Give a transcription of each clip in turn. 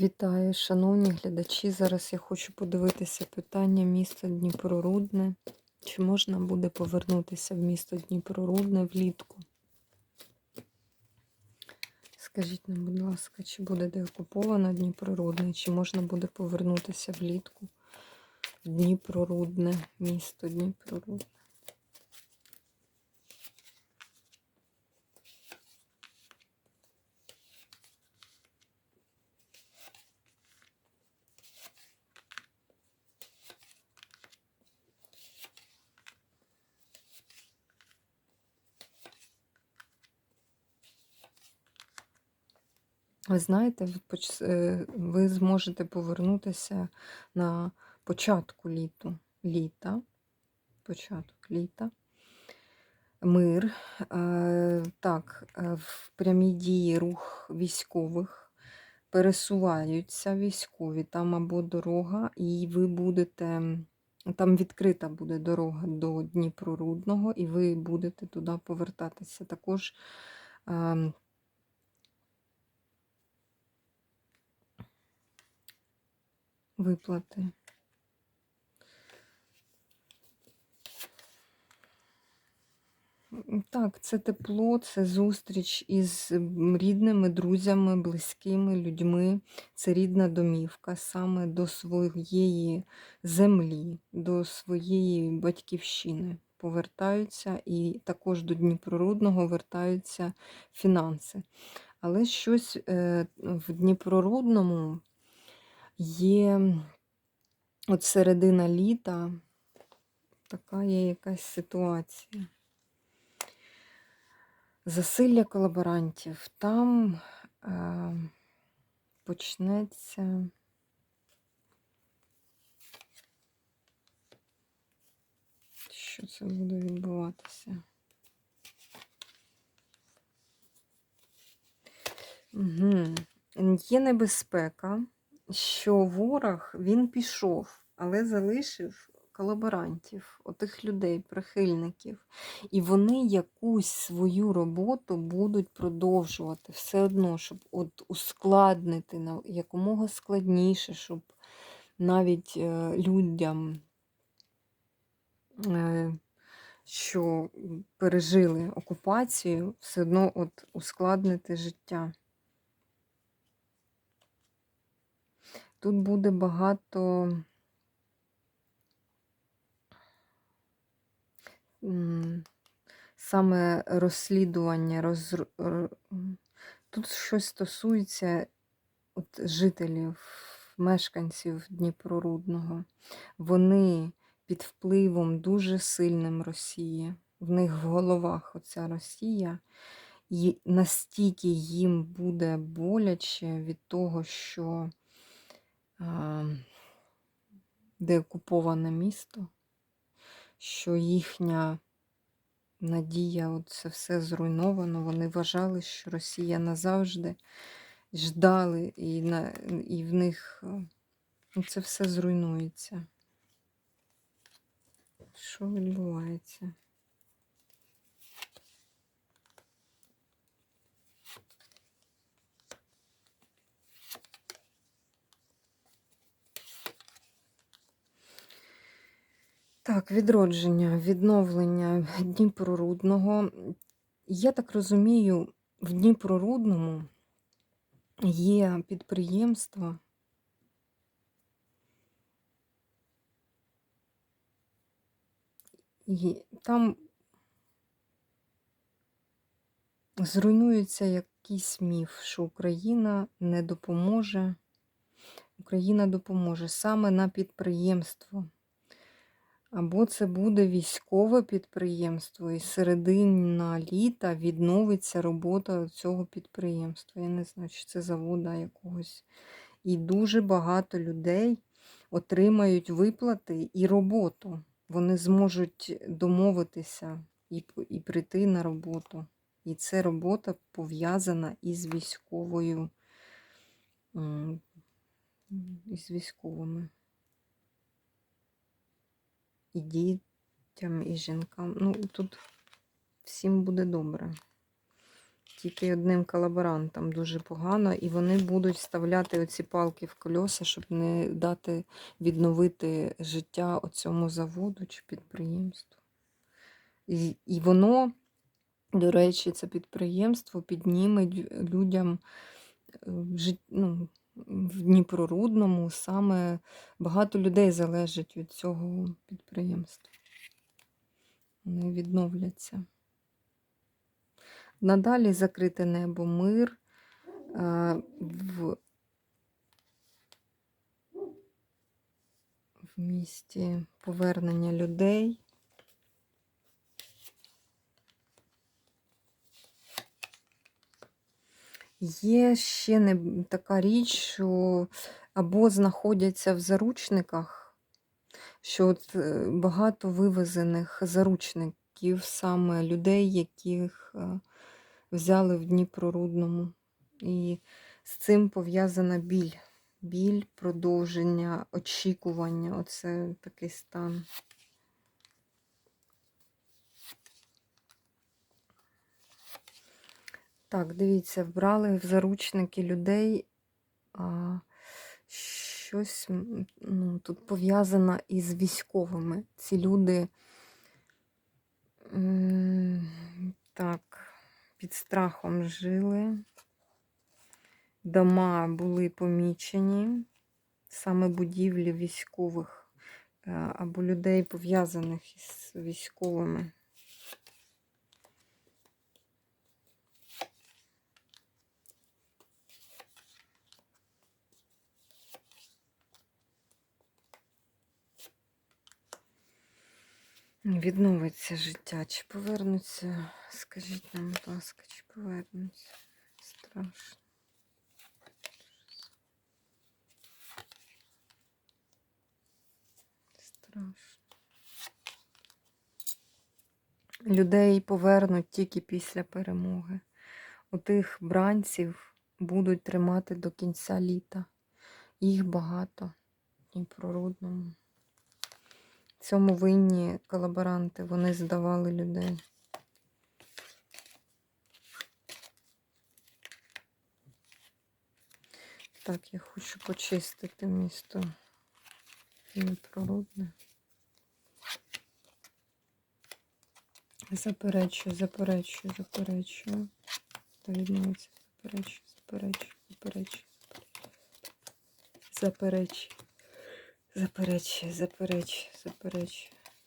Вітаю, шановні глядачі. Зараз я хочу подивитися питання міста Дніпрорудне. Чи можна буде повернутися в місто Дніпрорудне влітку? Скажіть нам, будь ласка, чи буде деокуповано Дніпрорудне, чи можна буде повернутися влітку в Дніпрорудне, місто Дніпрорудне? Ви знаєте, е, ви зможете повернутися на початку літу, літа, початок літа. Мир. Е, Так, е, в прямій дії рух військових. Пересуваються військові, там або дорога, і ви будете. Там відкрита буде дорога до Дніпрорудного, і ви будете туди повертатися. Також виплати. Так, це тепло, це зустріч із рідними, друзями, близькими людьми. Це рідна домівка саме до своєї землі, до своєї батьківщини повертаються, і також до Дніпрорудного вертаються фінанси. Але щось е, в Дніпрорудному є от середина літа, така є якась ситуація. Засилля колаборантів. Там е, почнеться. Що це буде відбуватися? Угу. Є небезпека, що ворог він пішов, але залишив колаборантів, отих людей, прихильників. І вони якусь свою роботу будуть продовжувати все одно, щоб от ускладнити якомога складніше, щоб навіть е, людям, е, що пережили окупацію, все одно от ускладнити життя. Тут буде багато саме розслідування, роз... тут щось стосується от жителів, мешканців Дніпрорудного. Вони під впливом дуже сильним Росії. В них в головах оця Росія. І настільки їм буде боляче від того, що а, деокуповане місто, що їхня надія, от це все зруйновано. Вони вважали, що Росія назавжди ждали, і, на, і в них е, ну, це все зруйнується. Що відбувається? Так, відродження, відновлення Дніпрорудного. Я так розумію, в Дніпрорудному є підприємства, і там зруйнується якийсь міф, що Україна не допоможе. Україна допоможе саме на підприємство. Або це буде військове підприємство, і середина літа відновиться робота цього підприємства. Я не знаю, чи це завода якогось. І дуже багато людей отримають виплати і роботу. Вони зможуть домовитися і, і прийти на роботу. І це робота пов'язана із військовою, із військовими і дітям, і жінкам. Ну, тут всім буде добре. Тільки одним колаборантам дуже погано, і вони будуть вставляти оці палки в кольоса, щоб не дати відновити життя оцьому заводу чи підприємству. І, і воно, до речі, це підприємство підніме людям е, жит- ну, в Дніпрорудному саме багато людей залежить від цього підприємства. Вони відновляться. Надалі закрите небо, мир в, в місті повернення людей. Є ще не така річ, що або знаходяться в заручниках, що от е, багато вивезених заручників, саме людей, яких е, взяли в Дніпрорудному. І з цим пов'язана біль. Біль, продовження, очікування. Оце такий стан. Так, дивіться, вбрали в заручники людей. А, щось ну, тут пов'язано із військовими. Ці люди так, під страхом жили. Дома були помічені, саме будівлі військових е, або людей, пов'язаних із військовими. Відновиться життя. Чи повернуться? Скажіть нам, будь ласка, чи повернуться? Страшно. Страшно. Людей повернуть тільки після перемоги. У тих бранців будуть тримати до кінця літа. Їх багато в Дніпрорудному. Цьому винні колаборанти, вони здавали людей. Так, я хочу почистити місто Дніпрорудне. Заперечую, заперечую, заперечую. Та відмовиться, заперечую, заперечую, заперечую, заперечую. Заперечую, заперечую, заперечую,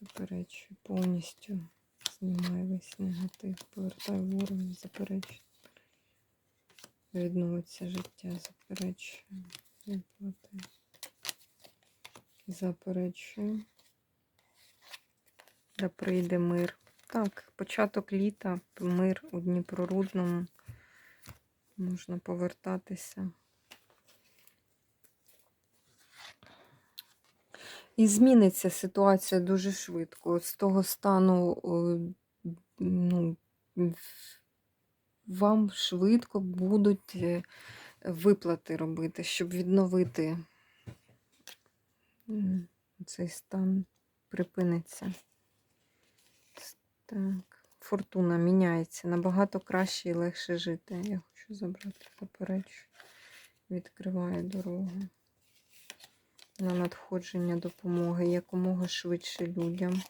заперечую. Повністю знімаю весь негатив, повертаю ворога, заперечую. Відновиться життя, заперечую. Виплати. Заперечую. Да прийде мир. Так, початок літа, мир у Дніпрорудному. Можна повертатися. І зміниться ситуація дуже швидко. З того стану ну, вам швидко будуть е, виплати робити, щоб відновити цей стан припиниться. Так, фортуна міняється. Набагато краще і легше жити. Я хочу забрати заперечу. Відкриваю дорогу на надходження допомоги якомога швидше людям.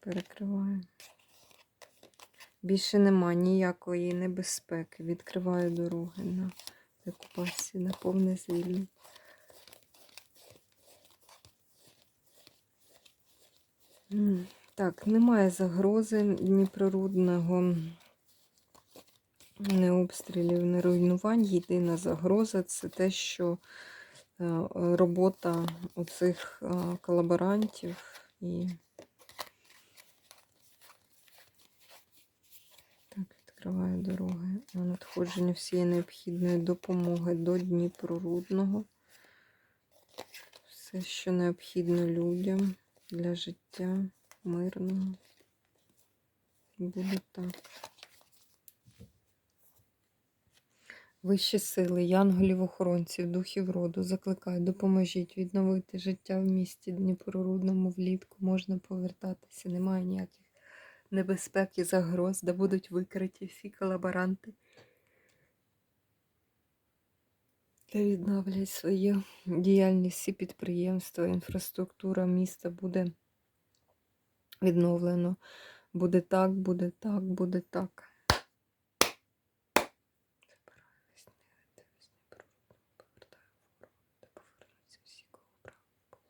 Перекриваю. Більше нема ніякої небезпеки. Відкриваю дороги на окупацію, на повне звільнення. Так, немає загрози Дніпрорудного, не обстрілів, не руйнувань. Єдина загроза це те, що робота оцих е, колаборантів і так, відкриваю дороги на надходження всієї необхідної допомоги до Дніпрорудного. Все, що необхідно людям для життя мирного. Буде так. Вищі сили, янголів-охоронців, духів роду, закликаю, допоможіть відновити життя в місті Дніпрорудному влітку. Можна повертатися, немає ніяких небезпек і загроз, де будуть викриті всі колаборанти. Та відновлять свою діяльність, всі підприємства, інфраструктура міста буде відновлено. Буде так, буде так, буде так. Забираю весь негатив, весь неприродний, повертаю ворога, та повернуться всі, кого право було.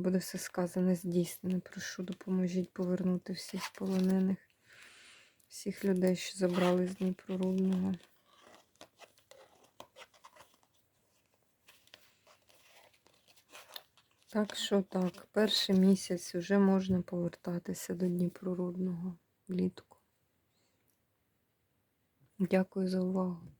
Буде все сказане, здійснене. Прошу, допоможіть повернути всіх полонених, всіх людей, що забрали з Дніпрорудного. Так що так, перший місяць вже можна повертатися до Дніпрорудного влітку. Дякую за увагу.